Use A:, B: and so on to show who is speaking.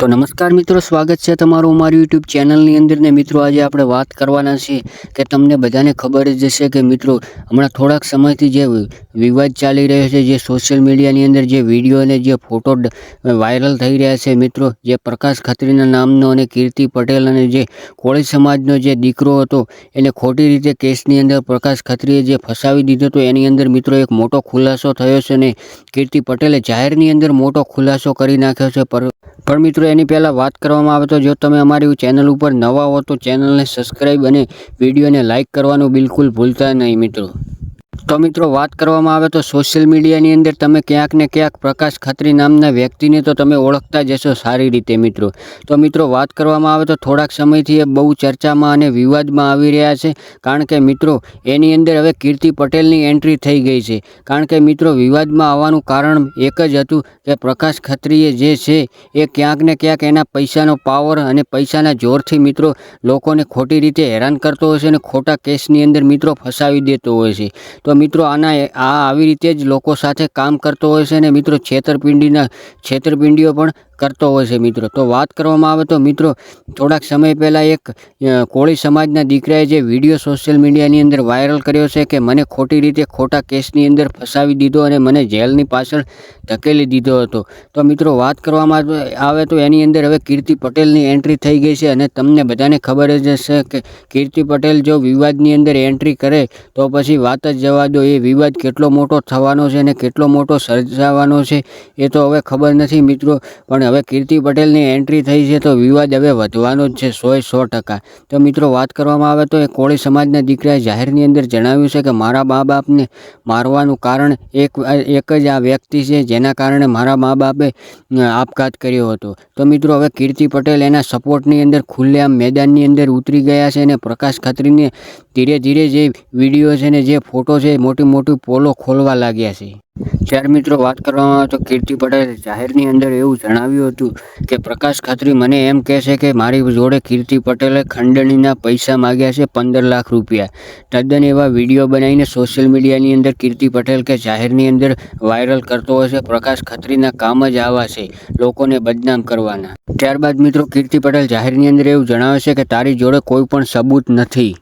A: તો નમસ્કાર મિત્રો, સ્વાગત છે તમારું અમારી યુટ્યુબ ચેનલની અંદર ને મિત્રો, આજે આપણે વાત કરવાના છીએ કે તમને બધાને ખબર જ હશે કે મિત્રો, હમણાં થોડાક સમયથી જે વિવાદ ચાલી રહ્યો છે, જે સોશિયલ મીડિયાની અંદર જે વીડિયો અને જે ફોટો વાયરલ થઈ રહ્યા છે, મિત્રો, જે પ્રકાશ ખત્રીના નામનો અને કીર્તિ પટેલ અને જે કોળી સમાજનો જે દીકરો હતો, એને ખોટી રીતે કેસની અંદર પ્રકાશ ખત્રીએ જે ફસાવી દીધો હતો, એની અંદર મિત્રો એક મોટો ખુલાસો થયો છે અને કીર્તિ પટેલે જાહેરની અંદર મોટો ખુલાસો કરી નાખ્યો છે, પર પણ મિત્રો, એની પહેલાં વાત કરવામાં આવે તો જો તમે અમારી ચેનલ ઉપર નવા હો તો ચેનલને સબસ્ક્રાઈબ અને વિડીયોને લાઇક કરવાનું બિલકુલ ભૂલતા નહીં મિત્રો. તો મિત્રો વાત કરવામાં આવે તો સોશિયલ મીડિયાની અંદર તમે ક્યાંક ને ક્યાંક પ્રકાશ ખત્રી નામના વ્યક્તિને તો તમે ઓળખતા જ હશો સારી રીતે મિત્રો. તો મિત્રો વાત કરવામાં આવે તો થોડાક સમયથી એ બહુ ચર્ચામાં અને વિવાદમાં આવી રહ્યા છે. કારણ કે મિત્રો, એની અંદર હવે કીર્તિ પટેલની એન્ટ્રી થઈ ગઈ છે. કારણ કે મિત્રો, વિવાદમાં આવવાનું કારણ એક જ હતું કે પ્રકાશ ખત્રીએ જે છે એ ક્યાંક ને ક્યાંક એના પૈસાનો પાવર અને પૈસાના જોરથી મિત્રો લોકોને ખોટી રીતે હેરાન કરતો હોય છે અને ખોટા કેસની અંદર મિત્રો ફસાવી દેતો હોય છે. તો મિત્રો આના આ આવી રીતે જ લોકો સાથે કામ કરતો હોય છે અને મિત્રો છેતરપિંડીના છેતરપિંડીઓ પણ કરતો હોય છે મિત્રો. તો વાત કરવામાં આવે તો મિત્રો થોડાક સમય પહેલાં એક કોળી સમાજના દીકરાએ જે વીડિયો સોશિયલ મીડિયાની અંદર વાયરલ કર્યો છે કે મને ખોટી રીતે ખોટા કેસની અંદર ફસાવી દીધો અને મને જેલની પાછળ ધકેલી દીધો હતો. તો મિત્રો વાત કરવામાં આવે તો એની અંદર હવે કીર્તિ પટેલની એન્ટ્રી થઈ ગઈ છે અને તમને બધાને ખબર જ હશે કે કીર્તિ પટેલ જો વિવાદની અંદર એન્ટ્રી કરે તો પછી વાત જ જવા દો. એ વિવાદ કેટલો મોટો થવાનો છે અને કેટલો મોટો સર્જાવાનો છે એ તો હવે ખબર નથી મિત્રો. પણ હવે કીર્તિ પટેલની એન્ટ્રી થઈ છે તો વિવાદ હવે વધવાનો જ છે સોએ સો ટકા. તો મિત્રો વાત કરવામાં આવે તો એ કોળી સમાજના દીકરાએ જાહેરની અંદર જણાવ્યું છે કે મારા મા બાપને મારવાનું કારણ એક એક જ આ વ્યક્તિ છે જેના કારણે મારા મા બાપે આપઘાત કર્યો હતો. તો મિત્રો હવે કીર્તિ પટેલ એના સપોર્ટની અંદર ખુલ્લેઆમ મેદાનની અંદર ઉતરી ગયા છે અને પ્રકાશ ખત્રીને ધીરે ધીરે જે વીડિયો છે ને જે ફોટો છે મોટી મોટી પોલો ખોલવા લાગ્યા છે. ચાર મિત્રો, વાત કરવામાં આવે તો કીર્તિ પટેલે જાહેરની અંદર એવું જણાવ્યું હતું કે, પ્રકાશ ખાત્રી મને એમ કહે છે કે મારી જોડે કીર્તિ પટેલે ખંડણીના પૈસા માગ્યા છે પંદર લાખ રૂપિયા. તદ્દન એવા વીડિયો બનાવીને સોશિયલ મીડિયાની અંદર કીર્તિ પટેલ કે જાહેરની અંદર વાયરલ કરતો હોય છે. પ્રકાશ ખત્રીના કામ જ આવા છે, લોકોને બદનામ કરવાના. ત્યારબાદ મિત્રો, કીર્તિ પટેલ જાહેરની અંદર એવું જણાવે છે કે, તારી જોડે કોઈ પણ સબૂત નથી.